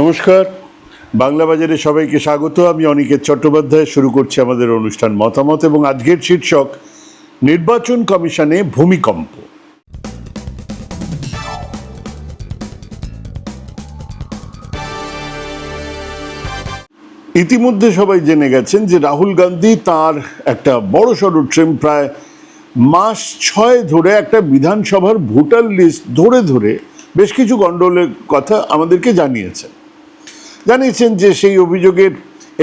নমস্কার। বাংলা বাজারে সবাইকে স্বাগত। আমি অনিকেত চট্টোপাধ্যায়। শুরু করছি আমাদের অনুষ্ঠান মতামত এবং আজকের শীর্ষক, নির্বাচন কমিশনে ভূমিকম্প। ইতিমধ্যে সবাই জেনে গেছেন যে রাহুল গান্ধী তার একটা বড় সড়ো ট্রেন প্রায় মাস ছয় ধরে একটা বিধানসভার ভোটার লিস্ট ধরে ধরে বেশ কিছু গণ্ডগোলের কথা আমাদেরকে জানিয়েছেন। জানিয়েছেন যে সেই অভিযোগের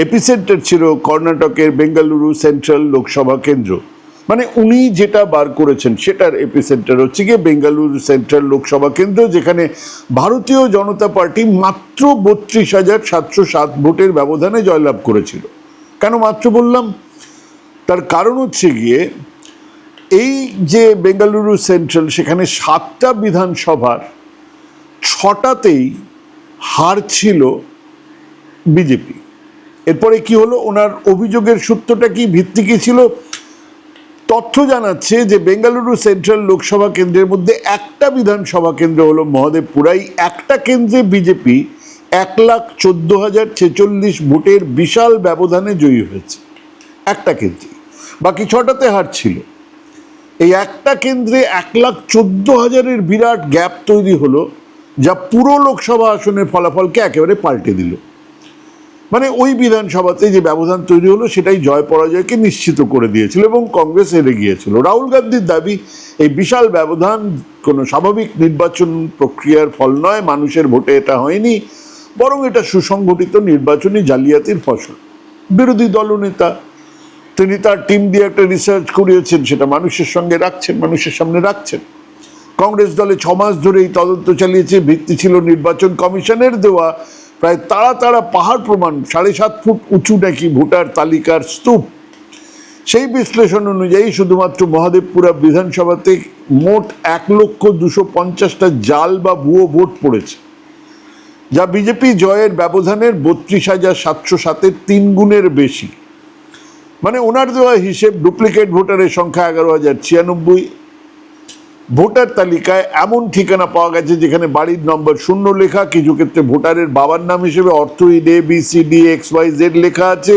এপিসেন্টার ছিল কর্ণাটকের বেঙ্গালুরু সেন্ট্রাল লোকসভা কেন্দ্র। মানে উনি যেটা বার করেছেন সেটার এপিসেন্টার হচ্ছে গিয়ে বেঙ্গালুরু সেন্ট্রাল লোকসভা কেন্দ্র, যেখানে ভারতীয় জনতা পার্টি মাত্র বত্রিশ হাজার সাতশো সাত ভোটের ব্যবধানে জয়লাভ করেছিল। কেন মাত্র বললাম? তার কারণ হচ্ছে গিয়ে এই যে বেঙ্গালুরু সেন্ট্রাল, সেখানে সাতটা বিধানসভার ছটাতেই হার ছিল বিজেপি। এরপরে কি হলো? ওনার অভিযোগের সূত্রটা কি? ভিত্তি কি ছিল? তথ্য জানাচ্ছে যে বেঙ্গালুরু সেন্ট্রাল লোকসভা কেন্দ্রের মধ্যে একটা বিধানসভা কেন্দ্র হলো মহদেবপুরাই। একটা কেন্দ্রে বিজেপি এক লাখ চোদ্দ হাজার ছেচল্লিশ ভোটের বিশাল ব্যবধানে জয়ী হয়েছে। একটা কেন্দ্রে। বাকি ছটাতে হার ছিল। এই একটা কেন্দ্রে এক লাখ চোদ্দ হাজারের বিরাট গ্যাপ তৈরি হলো, যা পুরো লোকসভা আসনের ফলাফলকে একেবারে পাল্টে দিল। মানে ওই বিধানসভাতে যে ব্যবধান তৈরি হলো, সেটাই জয় পরাজয়কে নিশ্চিত করে দিয়েছিল এবং কংগ্রেস হেরে গিয়েছিল। রাহুল গান্ধীর দাবি, এই বিশাল ব্যবধান কোনো স্বাভাবিক নির্বাচন প্রক্রিয়ার ফল নয়, মানুষের ভোটে এটা হয়নি, বরং এটা সুসংগঠিত নির্বাচনী জালিয়াতির ফসল। বিরোধী দলনেতা, তিনি তার টিম দিয়ে একটা রিসার্চ করিয়েছেন, সেটা মানুষের সঙ্গে রাখছেন, মানুষের সামনে রাখছেন। কংগ্রেস দলে ছ মাস ধরে এই তদন্ত চালিয়েছে, ভিত্তি ছিল নির্বাচন কমিশনের দেওয়া প্রায় তাড়া তাড়া পাহাড় প্রমাণ, সাড়ে সাত ফুট উঁচু নাকি ভোটার তালিকার স্তূপ। সেই বিশ্লেষণ অনুযায়ী শুধুমাত্র মহাদেবপুরা বিধানসভাতে মোট এক লক্ষ দুশো পঞ্চাশটা জাল বা ভুয়ো ভোট পড়েছে, যা বিজেপি জয়ের ব্যবধানের বত্রিশ হাজার সাতশো সাতের তিন গুণের বেশি। মানে ওনার দেওয়া হিসেব ডুপ্লিকেট ভোটারের সংখ্যা এগারো হাজার ছিয়ানব্বই ভোটার তালিকায় এমন ঠিকানা পাওয়া গেছে যেখানে বাড়ির নম্বর শূন্য লেখা, কিছু ক্ষেত্রে ভোটারের বাবার নাম হিসেবে অর্থ অর্থহীন A B C D X Y Z লেখা আছে,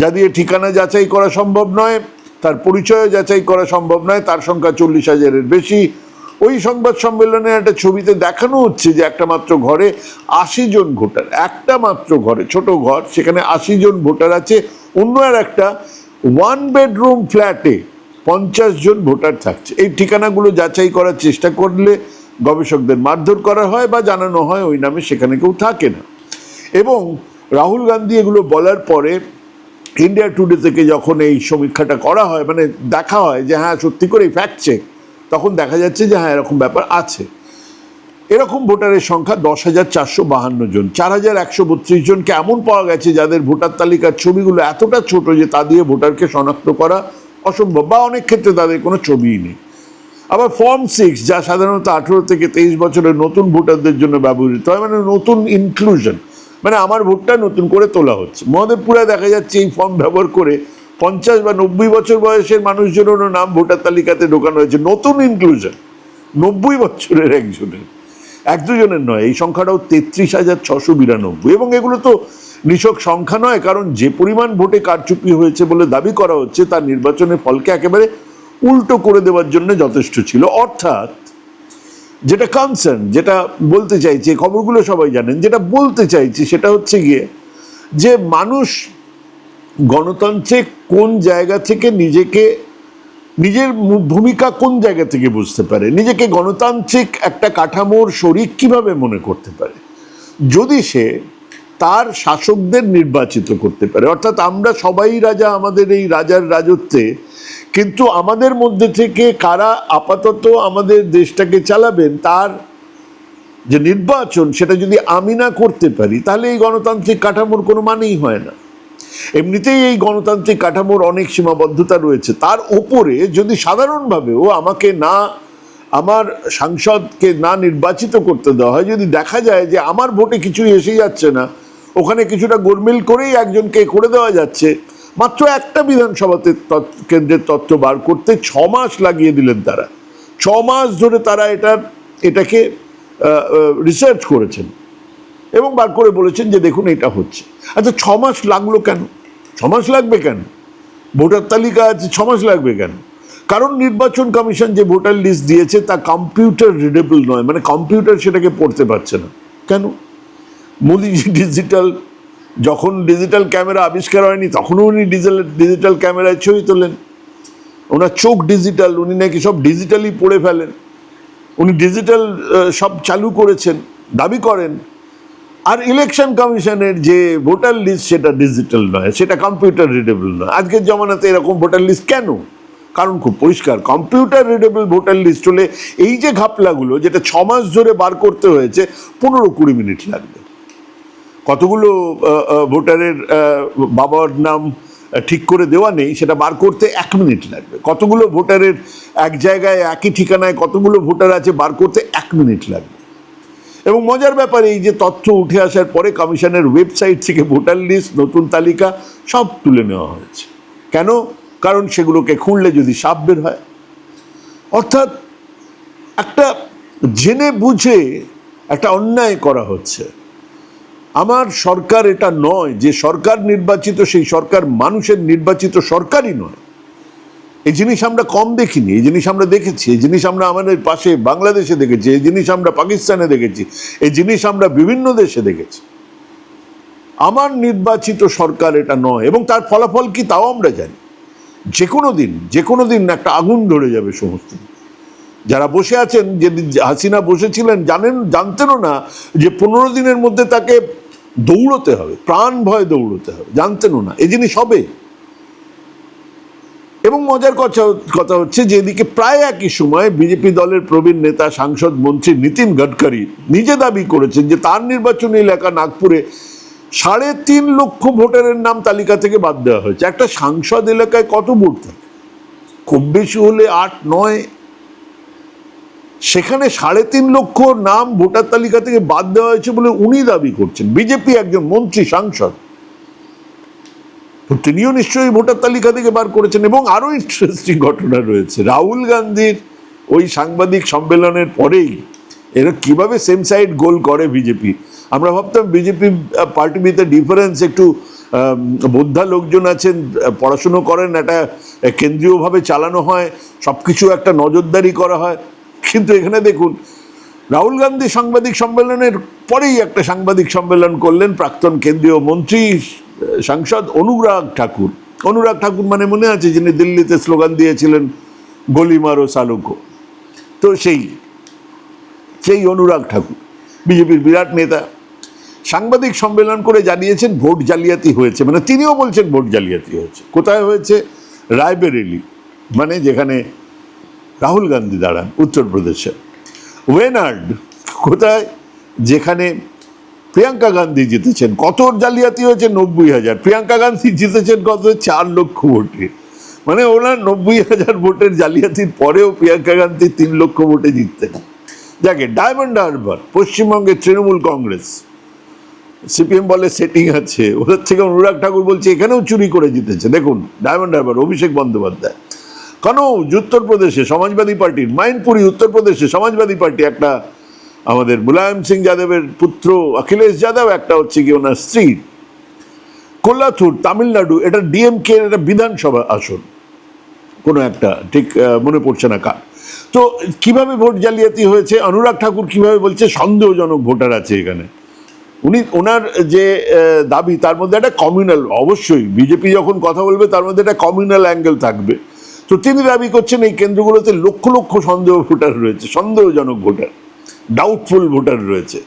যা দিয়ে ঠিকানা যাচাই করা সম্ভব নয়, তার পরিচয় যাচাই করা সম্ভব নয়, তার সংখ্যা চল্লিশ হাজারের বেশি। ওই সংবাদ সম্মেলনে একটা ছবিতে দেখানো হচ্ছে যে একটা মাত্র ঘরে আশি জন ভোটার, একটা মাত্র ঘরে, ছোট ঘর, সেখানে আশি জন ভোটার আছে, অন্য আর একটা ওয়ান বেডরুম ফ্ল্যাটে পঞ্চাশ জন ভোটার থাকছে। এই ঠিকানাগুলো যাচাই করার চেষ্টা করলে গবেষকদের মারধর করা হয় বা জানানো হয় ওই নামে সেখানে কেউ থাকে না। এবং রাহুল গান্ধী এগুলো বলার পরে ইন্ডিয়া টুডে থেকে যখন এই সমীক্ষাটা করা হয় মানে দেখা হয় যে হ্যাঁ সত্যি করে ফ্যাক্ট চেক তখন দেখা যাচ্ছে যে হ্যাঁ এরকম ব্যাপার আছে। এরকম ভোটারের সংখ্যা দশ হাজার চারশো বাহান্ন জন। চার হাজার একশো বত্রিশ জনকে এমন পাওয়া গেছে যাদের ভোটার তালিকার ছবিগুলো এতটা ছোট যে তা দিয়ে ভোটারকে শনাক্ত করা অসম্ভব, বা অনেক ক্ষেত্রে তাদের কোনো ছবিই নেই। আবার ফর্ম সিক্স যা সাধারণত আঠেরো থেকে তেইশ বছরের নতুন ভোটারদের জন্য ব্যবহৃত হয় মানে নতুন ইনক্লুশন মানে আমার ভোটটা নতুন করে তোলা হচ্ছে। মহাদেবপুরে দেখা যাচ্ছে এই ফর্ম ব্যবহার করে পঞ্চাশ বা নব্বই বছর বয়সের মানুষজনেরও নাম ভোটার তালিকাতে ঢোকানো হয়েছে। নতুন ইনক্লুশন নব্বই বছরের একজনের। এক দুজনের নয়, এই সংখ্যাটাও তেত্রিশ হাজার ছশো বিরানব্বই। এবং এগুলো তো নিছক সংখ্যা নয়, কারণ যে পরিমাণ ভোটে কারচুপি হয়েছে বলে দাবি করা হচ্ছে, তার নির্বাচনের ফলকে একেবারে উল্টো করে দেওয়ার জন্য যথেষ্ট ছিল। অর্থাৎ যেটা কনসার্ন যেটা বলতে চাইছে খবরগুলো সবাই জানেন, যেটা বলতে চাইছি সেটা হচ্ছে গিয়ে যে মানুষ গণতন্ত্রে কোন জায়গা থেকে নিজেকে নিজের ভূমিকা কোন জায়গা থেকে বুঝতে পারে? নিজেকে গণতান্ত্রিক একটা কাঠামোর শরিক কীভাবে মনে করতে পারে? যদি সে তার শাসকদের নির্বাচিত করতে পারে, অর্থাৎ আমরা সবাই রাজা, আমাদের এই রাজার রাজত্বে, কিন্তু আমাদের মধ্যে থেকে কারা আপাতত আমাদের দেশটাকে চালাবেন, তার যে নির্বাচন, সেটা যদি আমি না করতে পারি, তাহলে এই গণতান্ত্রিক কাঠামোর কোনো মানেই হয় না। এমনিতেই এই গণতান্ত্রিক কাঠামোর অনেক সীমাবদ্ধতা রয়েছে। তার ওপরে যদি সাধারণভাবেও আমাকে না, আমার সাংসদকে না নির্বাচিত করতে দেওয়া হয়, যদি দেখা যায় যে আমার ভোটে কিছুই এসে যাচ্ছে না, ওখানে কিছুটা গোলমেল করেই একজনকে করে দেওয়া যাচ্ছে, মাত্র একটা বিধানসভাতে কেন্দ্রের তথ্য বার করতে ছ মাস লাগিয়ে দিলেন তারা। ছ মাস ধরে তারা এটার, এটাকে রিসার্চ করেছেন। এবং বার করে বলেছেন যে দেখুন এটা হচ্ছে। আচ্ছা ছ মাস লাগল কেন? ছ মাস লাগবে কেন? ভোটার তালিকা আছে, ছ মাস লাগবে কেন? কারণ নির্বাচন কমিশন যে ভোটার লিস্ট দিয়েছে তা কম্পিউটার রিডেবল নয় মানে কম্পিউটার সেটাকে পড়তে পারছে না। কেন? মোদিজি ডিজিটাল, যখন ডিজিটাল ক্যামেরা আবিষ্কার হয়নি, তখনও উনি ডিজিটাল ডিজিটাল ক্যামেরায় ছবি তোলেন। ওনার চোখ ডিজিটাল, উনি নাকি সব ডিজিটালি পড়ে ফেলেন। উনি ডিজিটাল সব চালু করেছেন, দাবি করেন। আর ইলেকশন কমিশনের যে ভোটার লিস্ট সেটা ডিজিটাল নয়, সেটা কম্পিউটার রিডেবল নয়। আজকের জমানাতে এরকম ভোটার লিস্ট কেন? কারণ খুব পরিষ্কার কম্পিউটার রিডেবল ভোটার লিস্ট হলে এই যে ঘাপলাগুলো, যেটা ছ মাস ধরে বার করতে হয়েছে, পনেরো কুড়ি মিনিট লাগবে। কতগুলো ভোটারের বাবার নাম ঠিক করে দেওয়া নেই, সেটা বার করতে এক মিনিট লাগবে। কতগুলো ভোটারের এক জায়গায়, একই ঠিকানায় কতগুলো ভোটার আছে, বার করতে এক মিনিট লাগবে। এবং মজার ব্যাপার এই যে তথ্য উঠে আসার পরে কমিশনের ওয়েবসাইট থেকে ভোটার লিস্ট, নতুন তালিকা সব তুলে নেওয়া হয়েছে। কেন? কারণ সেগুলোকে খুঁড়লে যদি সাপ বের হয়। অর্থাৎ একটা জেনে বুঝে একটা অন্যায় করা হচ্ছে। আমার সরকার এটা নয়, যে সরকার নির্বাচিত সেই সরকার মানুষের নির্বাচিত সরকারই নয়। এই জিনিস আমরা কম দেখিনি, এই জিনিস আমরা দেখেছি, এই জিনিস আমরা আমাদের পাশে বাংলাদেশে দেখেছি, এই জিনিস আমরা পাকিস্তানে দেখেছি, এই জিনিস আমরা বিভিন্ন দেশে দেখেছি। আমার নির্বাচিত সরকার এটা নয়, এবং তার ফলাফল কি তাও আমরা জানি। যে কোনো দিন যে কোনো দিন একটা আগুন ধরে যাবে সমস্ত। যারা বসে আছেন যে হাসিনা বসেছিলেন, জানেন, জানতেনও না যে পনেরো দিনের মধ্যে তাকে দৌড়তে হবে প্রাণ ভয় দৌড়তে হবে, জানতেনও না। এই জিনিস হবে। এবং মজার কথা কথা হচ্ছে যে এদিকে প্রায় একই সময় বিজেপি দলের প্রবীণ নেতা, সাংসদ মন্ত্রী নীতিন গডকরি নিজে দাবি করেছেন যে তার নির্বাচনী এলাকা নাগপুরে সাড়ে তিন লক্ষ ভোটারের নাম তালিকা থেকে বাদ দেওয়া হয়েছে। একটা সাংসদ এলাকায় কত ভোট থাকে? খুব বেশি হলে আট, নয়। সেখানে সাড়ে তিন লক্ষ নাম ভোটার তালিকা থেকে বাদ দেওয়া হয়েছে বলে উনি দাবি করছেন। বিজেপি একজন মন্ত্রী, সাংসদ। তিনিও নিশ্চয়ই ভোটার তালিকা থেকে বার করেছেন এবং আরও ইন্টারেস্টিং ঘটনা রয়েছে। রাহুল গান্ধীর ওই সাংবাদিক সম্মেলনের পরেই এরা কীভাবে সেম সাইড গোল করে বিজেপি? আমরা ভাবতাম বিজেপি পার্টি উইথ ডিফারেন্স একটু বোদ্ধা লোকজন আছেন, পড়াশুনো করেন, একটা কেন্দ্রীয়ভাবে চালানো হয় সব কিছু একটা নজরদারি করা হয়। কিন্তু এখানে দেখুন, রাহুল গান্ধী সাংবাদিক সম্মেলনের পরেই একটা সাংবাদিক সম্মেলন করলেন প্রাক্তন কেন্দ্রীয় মন্ত্রী সাংসদ অনুরাগ ঠাকুর। অনুরাগ ঠাকুর মানে মনে আছে যিনি দিল্লিতে স্লোগান দিয়েছিলেন, গলি মারো সালুকো তো সেই সেই অনুরাগ ঠাকুর, বিজেপির বিরাট নেতা। সাংবাদিক সম্মেলন করে জানিয়েছেন ভোট জালিয়াতি হয়েছে। মানে তিনিও বলছেন ভোট জালিয়াতি হয়েছে। কোথায় হয়েছে? রায়বেরেলি মানে যেখানে রাহুল গান্ধী দাঁড়ান, উত্তরপ্রদেশে। ওয়েনার্ড, কোথায়? যেখানে প্রিয়াঙ্কা গান্ধী জিতেছেন। কত জালিয়াতি হয়েছে নব্বই হাজার। প্রিয়াঙ্কা গান্ধী জিতেছেন কত? চার লক্ষ ভোটে। মানে ওনার নব্বই হাজার ভোটের জালিয়াতির পরেও প্রিয়াঙ্কা গান্ধী তিন লক্ষ ভোটে জিততেন। যাকে ডায়মন্ড হারবার পশ্চিমবঙ্গের তৃণমূল কংগ্রেস, সিপিএম বলে সেটিং আছে। ওদের থেকে অনুরাগ ঠাকুর বলছে, এখানেও চুরি করে জিতেছে। দেখুন, ডায়মন্ড হারবার, অভিষেক বন্দ্যোপাধ্যায়। কনৌজ উত্তরপ্রদেশে সমাজবাদী পার্টির, মাইনপুরি উত্তরপ্রদেশে সমাজবাদী পার্টি একটা আমাদের মুলায়ম সিং যাদবের পুত্র অখিলেশ যাদব, একটা হচ্ছে কি ওনার স্ত্রী। কোল্লাথুর, তামিলনাড়ু, এটা ডিএমকে একটা বিধানসভা আসন। কোনো একটা, ঠিক মনে পড়ছে না কার। তো কীভাবে ভোট জালিয়াতি হয়েছে, অনুরাগ ঠাকুর কীভাবে বলছে, সন্দেহজনক ভোটার আছে এখানে। উনি, ওনার যে দাবি, তার মধ্যে একটা কমিউনাল অবশ্যই, বিজেপি যখন কথা বলবে, তার মধ্যে একটা কমিউনাল অ্যাঙ্গেল থাকবে। তো তিনি দাবি করছেন, এই কেন্দ্রগুলোতে লক্ষ লক্ষ সন্দেহ ভোটার রয়েছে, সন্দেহজনক ভোটার। ডাউটফুল ভোটার রয়েছে।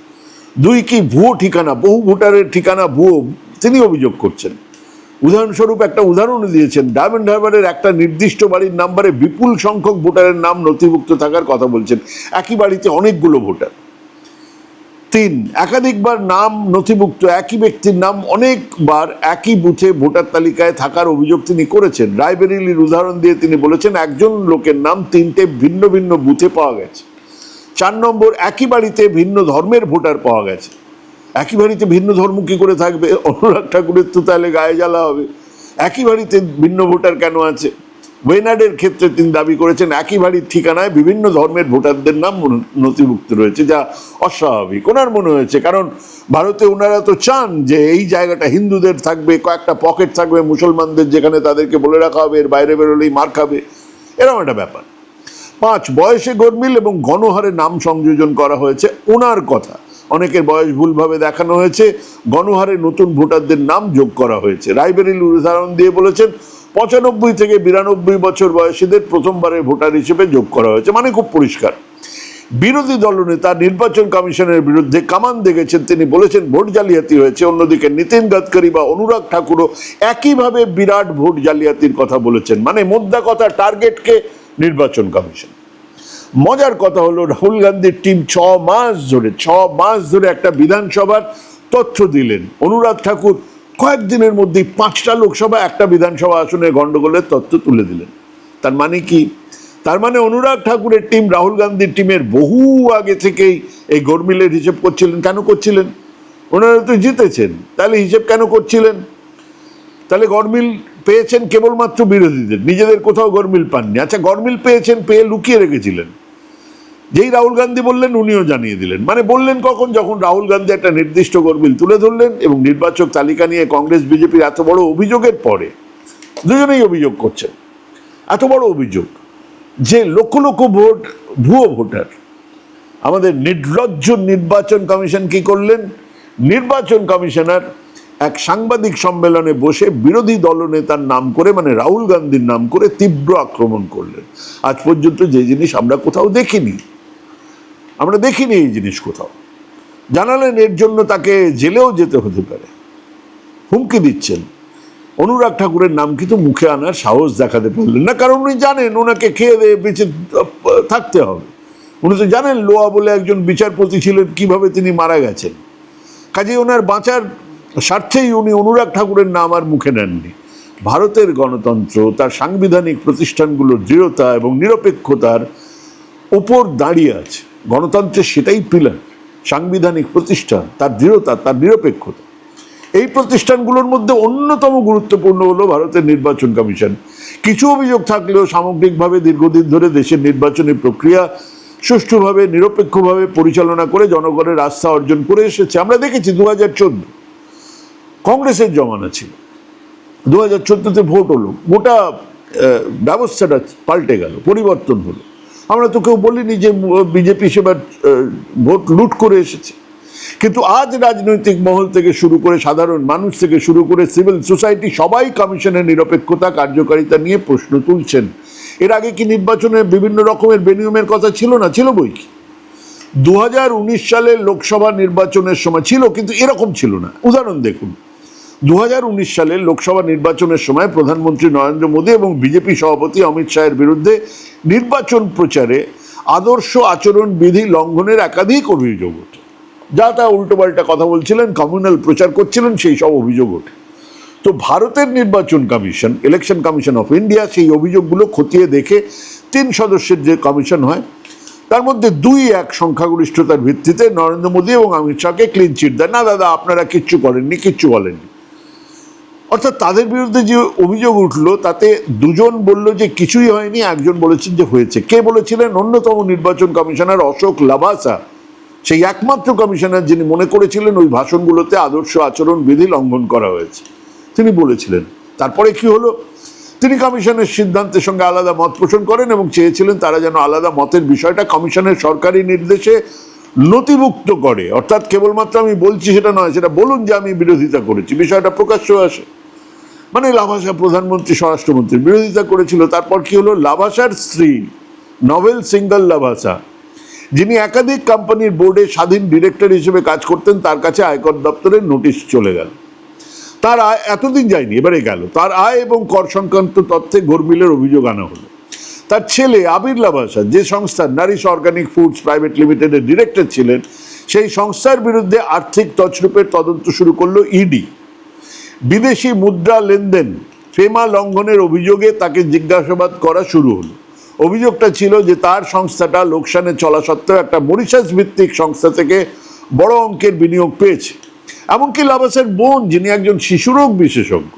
দুই কি ভুয়ো ঠিকানা, বহু ভোটারের ঠিকানা ভুয়ো, তিনি অভিযোগ করছেন। উদাহরণস্বরূপ একটা উদাহরণ দিয়েছেন, ডায়মন্ড হারবারের একটা নির্দিষ্ট বাড়ির নাম্বারে বিপুল সংখ্যক ভোটারের নাম নথিভুক্ত থাকার কথা বলছেন। একই বাড়িতে অনেকগুলো ভোটার। তিন, একাধিকবার নাম নথিভুক্ত একই ব্যক্তির নাম অনেকবার একই বুথে ভোটার তালিকায় থাকার অভিযোগ তিনি করেছেন। রায়বেরিলির উদাহরণ দিয়ে তিনি বলেছেন, একজন লোকের নাম তিনটে ভিন্ন ভিন্ন বুথে পাওয়া গেছে। চার নম্বর, একই বাড়িতে ভিন্ন ধর্মের ভোটার পাওয়া গেছে। একই বাড়িতে ভিন্ন ধর্ম কি করে থাকবে? অনুরাগ ঠাকুরের তো তাহলে গায়ে জ্বালা হবে। একই বাড়িতে ভিন্ন ভোটার কেন আছে? ওয়েনাডের ক্ষেত্রে তিনি দাবি করেছেন, একই বাড়ির ঠিকানায় বিভিন্ন ধর্মের ভোটারদের নাম নথিভুক্ত রয়েছে, যা অস্বাভাবিক। ওনার মনে হয়েছে, কারণ ভারতে ওনারা তো চান যে এই জায়গাটা হিন্দুদের থাকবে, কয়েকটা পকেট থাকবে মুসলমানদের যেখানে তাদেরকে বলে রাখা হবে, এর বাইরে বেরোলেই মার খাবে। এরকম একটা ব্যাপার। পাঁচ বয়সে গরমিল এবং গণহারে নাম সংযোজন করা হয়েছে ওনার কথা। অনেকের বয়স ভুলভাবে দেখানো হয়েছে, গণহারে নতুন ভোটারদের নাম যোগ করা হয়েছে। রায়বেরিল উদাহরণ দিয়ে বলেছেন, পঁচানব্বই থেকে বিরানব্বই বছর বয়সীদের প্রথমবারের ভোটার হিসেবে যোগ করা হয়েছে মানে খুব পরিষ্কার। বিরোধী দলনেতা, নির্বাচন কমিশনের বিরুদ্ধে কামান দেখেছেন, তিনি বলেছেন, ভোট জালিয়াতি হয়েছে। অন্যদিকে নীতিন গাডকারি বা অনুরাগ ঠাকুরও একইভাবে বিরাট ভোট জালিয়াতির কথা বলেছেন। মানে মোদ্দা কথা, টার্গেটকে নির্বাচন কমিশন। মজার কথা হলো রাহুল গান্ধীর টিম ছ মাস ধরে, ছ মাস ধরে একটা বিধানসভার তথ্য দিলেন। অনুরাগ ঠাকুর কয়েকদিনের মধ্যেই পাঁচটা লোকসভা, একটা বিধানসভা আসনে গন্ডগোলের তথ্য তুলে দিলেন। তার মানে কি? তার মানে অনুরাগ ঠাকুরের টিম রাহুল গান্ধীর টিমের বহু আগে থেকেই এই গরমিলের হিসেব করছিলেন। কেন করছিলেন? ওনারা তো জিতেছেন। তাহলে হিসেব কেন করছিলেন? তাহলে গরমিল পেয়েছেন কেবলমাত্র বিরোধীদের, নিজেদের কোথাও গরমিল পাননি। আচ্ছা গরমিল পেয়েছেন, পেয়ে লুকিয়ে রেখেছিলেন। যেই রাহুল গান্ধী বললেন, উনিও জানিয়ে দিলেন। মানে বললেন কখন? যখন রাহুল গান্ধী একটা নির্দিষ্ট গরমিল তুলে ধরলেন এবং নির্বাচক তালিকা নিয়ে কংগ্রেস, বিজেপির এত বড় অভিযোগের পরে দুজনেই অভিযোগ করছেন। এত বড় অভিযোগ যে লক্ষ লক্ষ ভোট, ভুয়ো ভোটার। আমাদের নির্লজ্জ নির্বাচন কমিশন কি করলেন? নির্বাচন কমিশনার এক সাংবাদিক সম্মেলনে বসে বিরোধী দলনেতার নাম করে মানে রাহুল গান্ধীর নাম করে তীব্র আক্রমণ করলেন। আজ পর্যন্ত যে জিনিস আমরা কোথাও দেখিনি, আমরা দেখিনি এই জিনিস কোথাও। জানালেন এর জন্য তাকে জেলেও যেতে হতে পারে। হুমকি দিচ্ছেন। অনুরাগ ঠাকুরের নাম কিন্তু মুখে আনার সাহস দেখাতে পারলেন না, কারণ উনি জানেন ওনাকে খেয়ে দিয়ে বেঁচে থাকতে হবে। উনি তো জানেন লোয়া বলে একজন বিচারপতি ছিলেন, কীভাবে তিনি মারা গেছেন। কাজে ওনার বাঁচার স্বার্থেই উনি অনুরাগ ঠাকুরের নাম আর মুখে নেননি। ভারতের গণতন্ত্র, তার সাংবিধানিক প্রতিষ্ঠানগুলোর দৃঢ়তা এবং নিরপেক্ষতার উপর দাঁড়িয়ে আছে। গণতন্ত্রের সেটাই পিলার সাংবিধানিক প্রতিষ্ঠান, তার দৃঢ়তা, তার নিরপেক্ষতা। এই প্রতিষ্ঠানগুলোর মধ্যে অন্যতম গুরুত্বপূর্ণ হলো ভারতের নির্বাচন কমিশন। কিছু অভিযোগ থাকলেও সামগ্রিকভাবে দীর্ঘদিন ধরে দেশের নির্বাচনী প্রক্রিয়া সুষ্ঠুভাবে, নিরপেক্ষভাবে পরিচালনা করে জনগণের আস্থা অর্জন করে এসেছে। আমরা দেখেছি দু হাজার চোদ্দ কংগ্রেসের জমানা ছিল। দু হাজার চোদ্দোতে ভোট হলো। গোটা ব্যবস্থাটা পাল্টে গেল, পরিবর্তন হলো। আমরা তো কেউ বলিনি যে বিজেপি সেবার ভোট লুট করে এসেছে। কিন্তু আজ রাজনৈতিক মহল থেকে শুরু করে সাধারণ মানুষ থেকে শুরু করে সিভিল সোসাইটি সবাই কমিশনের নিরপেক্ষতা, কার্যকারিতা নিয়ে প্রশ্ন তুলছেন। এর আগে কি নির্বাচনে বিভিন্ন রকমের বেনিয়মের কথা ছিল না? ছিল বই কি? দু হাজার উনিশ সালের লোকসভা নির্বাচনের সময় ছিল, কিন্তু এরকম ছিল না। উদাহরণ দেখুন। দু সালের লোকসভা নির্বাচনের সময় প্রধানমন্ত্রী নরেন্দ্র মোদী এবং বিজেপি সভাপতি অমিত শাহের বিরুদ্ধে নির্বাচন প্রচারে আদর্শ আচরণ বিধি লঙ্ঘনের একাধিক অভিযোগ ওঠে। যা তা উল্টোপাল্টা কথা বলছিলেন কমিউনাল প্রচার করছিলেন, সেই সব অভিযোগ ওঠে। তো ভারতের নির্বাচন commission election commission of India সেই অভিযোগগুলো খতিয়ে দেখে তিন সদস্যের যে কমিশন হয়, তার মধ্যে দুই এক সংখ্যাগরিষ্ঠতার ভিত্তিতে নরেন্দ্র মোদী এবং অমিত শাহকে ক্লিন চিট দেয়। না, দাদা, আপনারা কিচ্ছু করেননি, কিচ্ছু বলেননি। অর্থাৎ তাদের বিরুদ্ধে যে অভিযোগ উঠল, তাতে দুজন বলল যে কিছুই হয়নি, একজন বলেছেন যে হয়েছে। কে বলেছিলেন? অন্যতম নির্বাচন কমিশনার অশোক লাভাসা। সেই একমাত্র কমিশনার যিনি মনে করেছিলেন ওই ভাষণগুলোতে আদর্শ আচরণ বিধি লঙ্ঘন করা হয়েছে। তিনি বলেছিলেন। তারপরে কি হলো? তিনি কমিশনের সিদ্ধান্তের সঙ্গে আলাদা মত পোষণ করেন এবং চেয়েছিলেন তারা যেন আলাদা মতের বিষয়টা কমিশনের সরকারি নির্দেশে নথিভুক্ত করে। অর্থাৎ কেবলমাত্র আমি বলছি সেটা নয়, সেটা বলুন যে আমি বিরোধিতা করেছি। বিষয়টা প্রকাশ্য আসে। মানে লাভাসা প্রধানমন্ত্রী স্বরাষ্ট্রমন্ত্রীর বিরোধিতা করেছিল। তারপর কি হলো? লাভাসার স্ত্রী, নভেল সিঙ্গল লাভাসা, যিনি একাধিক কোম্পানির বোর্ডে স্বাধীন ডিরেক্টর হিসেবে কাজ করতেন, তার কাছে আয়কর দপ্তরের নোটিশ চলে গেল। তার আয় এতদিন যায়নি, এবারে গেল। তার আয় এবং কর সংক্রান্ত তথ্যে গরমিলের অভিযোগ আনা হলো। তার ছেলে আবির লাভাসা, যে সংস্থার নারিশ অর্গানিক ফুডস প্রাইভেট লিমিটেডের ডিরেক্টর ছিলেন, সেই সংস্থার বিরুদ্ধে আর্থিক তছরূপের তদন্ত শুরু করল ইডি। বিদেশি মুদ্রা লেনদেন ফেমা লঙ্ঘনের অভিযোগে তাকে জিজ্ঞাসাবাদ করা শুরু হলো। অভিযোগটা ছিল যে তার সংস্থাটা লোকসানে চলা সত্ত্বেও একটা মরিশাস ভিত্তিক সংস্থা থেকে বড় অঙ্কের বিনিয়োগ পেয়েছে। এমনকি লাভাসের বোন, যিনি একজন শিশুরোগ বিশেষজ্ঞ,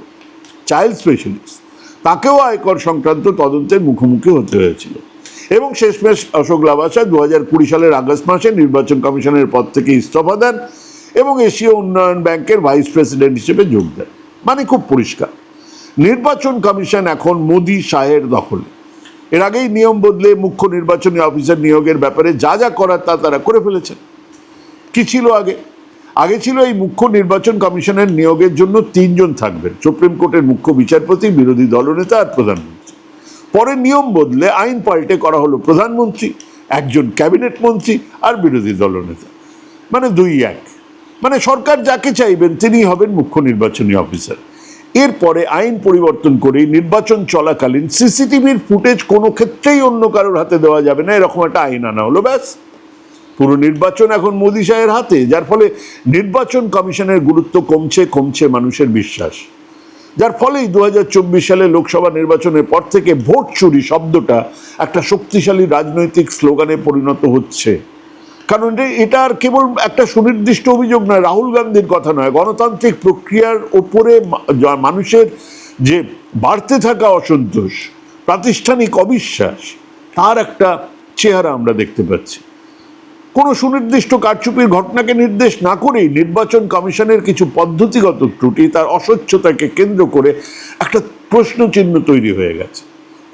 চাইল্ড স্পেশালিস্ট, তাকেও আয়কর সংক্রান্ত তদন্তের মুখোমুখি হতে হয়েছিল। এবং শেষমেশ অশোক লাভাসা দু হাজার কুড়ি সালের আগস্ট মাসে নির্বাচন কমিশনের পদ থেকে ইস্তফা দেন। এবং এশীয় উন্নয়ন ব্যাংকের ভাইস প্রেসিডেন্ট হিসেবে যোগ দেন। মানে খুব পরিষ্কার। নির্বাচন কমিশন এখন মোদি শাহের দখলে। এর আগেই নিয়ম বদলে মুখ্য নির্বাচনী অফিসার নিয়োগের ব্যাপারে যা যা করার তা তারা করে ফেলেছেন। কি ছিল আগে? আগে ছিল এই মুখ্য নির্বাচন কমিশনের নিয়োগের জন্য তিনজন থাকবেন। সুপ্রিম কোর্টের মুখ্য বিচারপতি, বিরোধী দলনেতা আর প্রধানমন্ত্রী। পরে নিয়ম বদলে আইন পাল্টে করা হলো প্রধানমন্ত্রী, একজন ক্যাবিনেট মন্ত্রী আর বিরোধী দলনেতা। মানে দুই এক। মানে সরকার যাকে চাইবেন তিনি হবেন মুখ্য নির্বাচনী অফিসার। এরপরে আইন পরিবর্তন করে নির্বাচন চলাকালীন সিসিটিভির ফুটেজ কোনো ক্ষেত্রেই অন্য কারোর হাতে দেওয়া যাবে না, এরকম একটা আইন আনা হলো, ব্যাস। পুরো নির্বাচন এখন মোদি সাহের হাতে, যার ফলে নির্বাচন কমিশনের গুরুত্ব কমছে কমছে মানুষের বিশ্বাস। যার ফলেই দু হাজার চব্বিশ সালে লোকসভা নির্বাচনের পর থেকে ভোট চুরি শব্দটা একটা শক্তিশালী রাজনৈতিক স্লোগানে পরিণত হচ্ছে। কারণ এটা আর কেবল একটা সুনির্দিষ্ট অভিযোগ নয়, রাহুল গান্ধীর কথা নয়। গণতান্ত্রিক প্রক্রিয়ার ওপরে মানুষের যে বাড়তে থাকা অসন্তোষ, প্রাতিষ্ঠানিক অবিশ্বাস, তার একটা চেহারা আমরা দেখতে পাচ্ছি। কোনো সুনির্দিষ্ট কারচুপির ঘটনাকে নির্দেশ না করেই নির্বাচন কমিশনের কিছু পদ্ধতিগত ত্রুটি, তার অস্বচ্ছতাকে কেন্দ্র করে একটা প্রশ্ন চিহ্ন তৈরি হয়ে গেছে।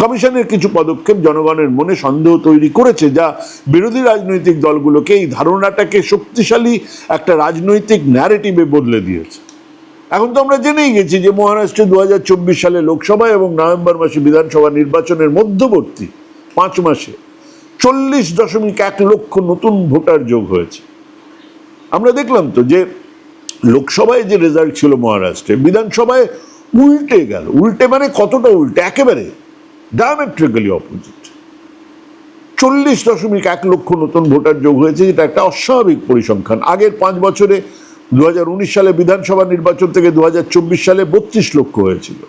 কমিশনের কিছু পদক্ষেপ জনগণের মনে সন্দেহ তৈরি করেছে, যা বিরোধী রাজনৈতিক দলগুলোকে এই ধারণাটাকে শক্তিশালী একটা রাজনৈতিক ন্যারেটিভে বদলে দিয়েছে। এখন তো আমরা জেনেই গেছি যে মহারাষ্ট্রে দু হাজার চব্বিশ সালে লোকসভা এবং নভেম্বর মাসে বিধানসভা নির্বাচনের মধ্যবর্তী পাঁচ মাসে চল্লিশ দশমিক এক লক্ষ নতুন ভোটার যোগ হয়েছে। আমরা দেখলাম তো যে লোকসভায় যে রেজাল্ট ছিল মহারাষ্ট্রে, বিধানসভায় উল্টে গেল। উল্টে মানে কতটা উল্টে? একেবারে ডায়ামেট্রিক্যালি অপোজিট চল্লিশ দশমিক এক লক্ষ নতুন ভোটার যোগ হয়েছে, যেটা একটা অস্বাভাবিক পরিসংখ্যান। আগের পাঁচ বছরে দুহাজার উনিশ সালে বিধানসভা নির্বাচন থেকে দুহাজার চব্বিশ সালে বত্রিশ লক্ষ হয়েছিল।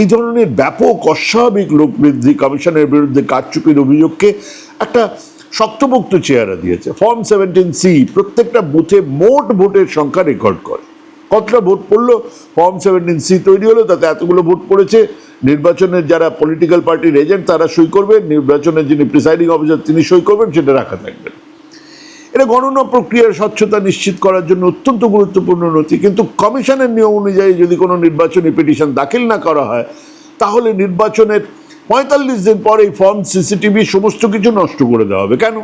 এই ধরনের ব্যাপক অস্বাভাবিক লোক বৃদ্ধি কমিশনের বিরুদ্ধে কারচুপির অভিযোগকে একটা শক্তপোক্ত চেহারা দিয়েছে। ফর্ম সেভেন্টিন সি প্রত্যেকটা বুথে মোট ভোটের সংখ্যা রেকর্ড করে। কতটা ভোট পড়ল? ফর্ম সেভেন্টিন সি তৈরি হলো, তাতে এতগুলো ভোট পড়েছে। নির্বাচনের যারা পলিটিক্যাল পার্টির এজেন্ট তারা সই করবেন নির্বাচনের যিনি প্রিসাইডিং অফিসার তিনি সই করবেন, সেটা রাখা থাকবে। এটা গণনা প্রক্রিয়ার স্বচ্ছতা নিশ্চিত করার জন্য অত্যন্ত গুরুত্বপূর্ণ নথি। কিন্তু কমিশনের নিয়ম অনুযায়ী যদি কোনো নির্বাচনী পিটিশন দাখিল না করা হয়, তাহলে নির্বাচনের পঁয়তাল্লিশ দিন পর এই ফর্ম সিসিটিভি সমস্ত কিছু নষ্ট করে দেওয়া হবে। কেন?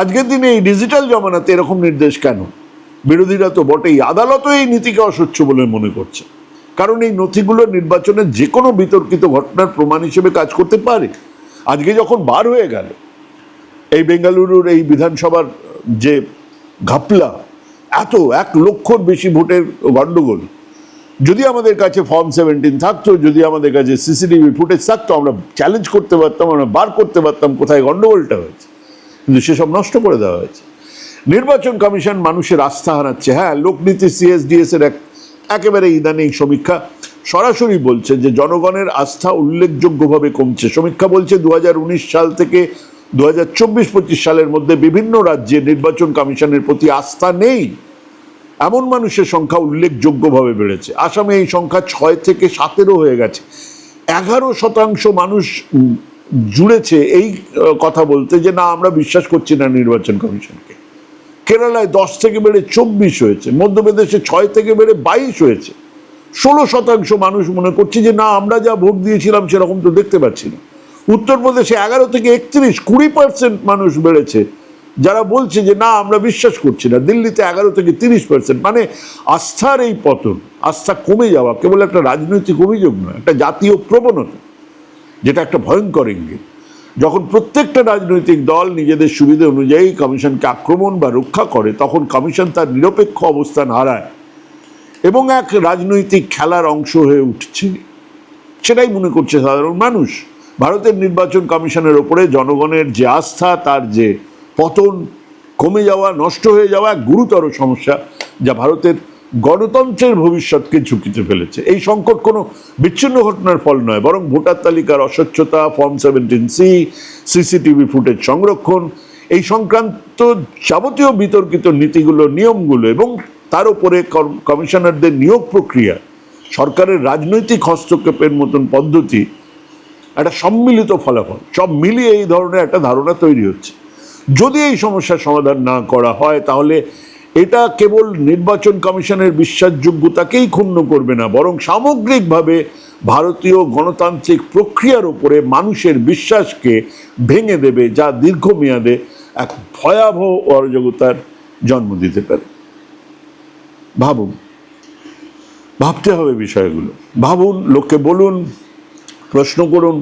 আজকের দিনে এই ডিজিটাল জমানাতে এরকম নির্দেশ কেন? বিরোধীরা তো বটেই, আদালতও এই নীতিকে অস্বচ্ছ বলে মনে করছে। কারণ এই নথিগুলো নির্বাচনের যে কোনো বিতর্কিত ঘটনার প্রমাণ হিসেবে কাজ করতে পারে। আজকে যখন বার হয়ে গেল, এই বেঙ্গালুরুর এই বিধানসভার যে ঘাপলা, এত এক লক্ষর বেশি ভোটের গণ্ডগোল, যদি আমাদের কাছে ফর্ম সেভেন্টিন থাকতো, যদি আমাদের কাছে সিসিটিভি ফুটেজ থাকতো, আমরা চ্যালেঞ্জ করতে পারতাম, আমরা বার করতে পারতাম কোথায় গণ্ডগোলটা হয়েছে। কিন্তু সেসব নষ্ট করে দেওয়া হয়েছে। নির্বাচন কমিশন মানুষের আস্থা হারাচ্ছে। হ্যাঁ লোকনীতি সিএসডিএস এর এক একেবারে ইদানিং সমীক্ষা। সরাসরি বলছে যে জনগণের আস্থা উল্লেখযোগ্যভাবে কমছে। সমীক্ষা বলছে দু হাজার উনিশ সাল থেকে দু হাজার সালের মধ্যে বিভিন্ন রাজ্যে নির্বাচন কমিশনের প্রতি আস্থা নেই। এমন মানুষের সংখ্যা উল্লেখযোগ্যভাবে বেড়েছে। আসামে এই সংখ্যা ছয় থেকে সাতেরও হয়ে গেছে। এগারো শতাংশ মানুষ জুড়েছে এই কথা বলতে যে না, আমরা বিশ্বাস করছি না নির্বাচন কমিশনকে। কেরালায় দশ থেকে বেড়ে চব্বিশ হয়েছে, মধ্যপ্রদেশে ছয় থেকে বেড়ে বাইশ হয়েছে। ষোলো শতাংশ মানুষ মনে করছে যে, না, আমরা যা ভোট দিয়েছিলাম সেরকম তো দেখতে পাচ্ছি না। উত্তরপ্রদেশে এগারো থেকে একত্রিশ, কুড়ি পার্সেন্ট মানুষ বেড়েছে, যারা বলছে যে, না, আমরা বিশ্বাস করছি না। দিল্লিতে এগারো থেকে তিরিশ পার্সেন্ট মানে আস্থার এই পতন, আস্থা কমে যাওয়া কেবল একটা রাজনৈতিক অভিযোগ নয়, একটা জাতীয় প্রবণতা, যেটা একটা ভয়ঙ্কর ইঙ্গিত। যখন প্রত্যেকটা রাজনৈতিক দল নিজেদের সুবিধা অনুযায়ী কমিশনকে আক্রমণ বা রক্ষা করে, তখন কমিশন তার নিরপেক্ষ অবস্থান হারায় এবং এক রাজনৈতিক খেলার অংশ হয়ে উঠছে। সেটাই মনে করছে সাধারণ মানুষ। ভারতের নির্বাচন কমিশনের ওপরে জনগণের যে আস্থা, তার যে পতন, কমে যাওয়া, নষ্ট হয়ে যাওয়া এক গুরুতর সমস্যা যা ভারতের গণতন্ত্রের ভবিষ্যৎকে ঝুঁকিতে ফেলেছে। এই সংকট কোনো বিচ্ছিন্ন ঘটনার ফল নয়, বরং ভোটার তালিকার অস্বচ্ছতা, form seventeen C, CCTV footage সংরক্ষণ, এই সংক্রান্ত যাবতীয় বিতর্কিত নীতিগুলো, নিয়মগুলো এবং তার উপরে কমিশনারদের নিয়োগ প্রক্রিয়া, সরকারের রাজনৈতিক হস্তক্ষেপের মতন পদ্ধতি, একটা সম্মিলিত ফলাফল, সব মিলিয়ে এই ধরনের একটা ধারণা তৈরি হচ্ছে। যদি এই সমস্যার সমাধান না করা হয়, তাহলে এটা কেবল নির্বাচন কমিশনের বিশ্বাসযোগ্যতাকেই ক্ষুণ্ণ করবে না, বরং সামগ্রিকভাবে ভারতীয় গণতান্ত্রিক প্রক্রিয়ার উপরে মানুষের বিশ্বাসকে ভেঙে দেবে, যা দীর্ঘমেয়াদে এক ভয়াবহ অরাজকতার জন্ম দিতে পারে। ভাবুন, ভাবতে হবে বিষয়গুলো। ভাবুন, লোককে বলুন, প্রশ্ন করুন,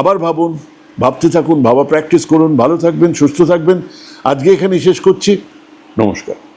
আবার ভাবুন, ভাবতে থাকুন, ভাবা প্র্যাকটিস করুন, ভালো থাকবেন, সুস্থ থাকবেন। আজকে এখানে শেষ করছি। নমস্কার।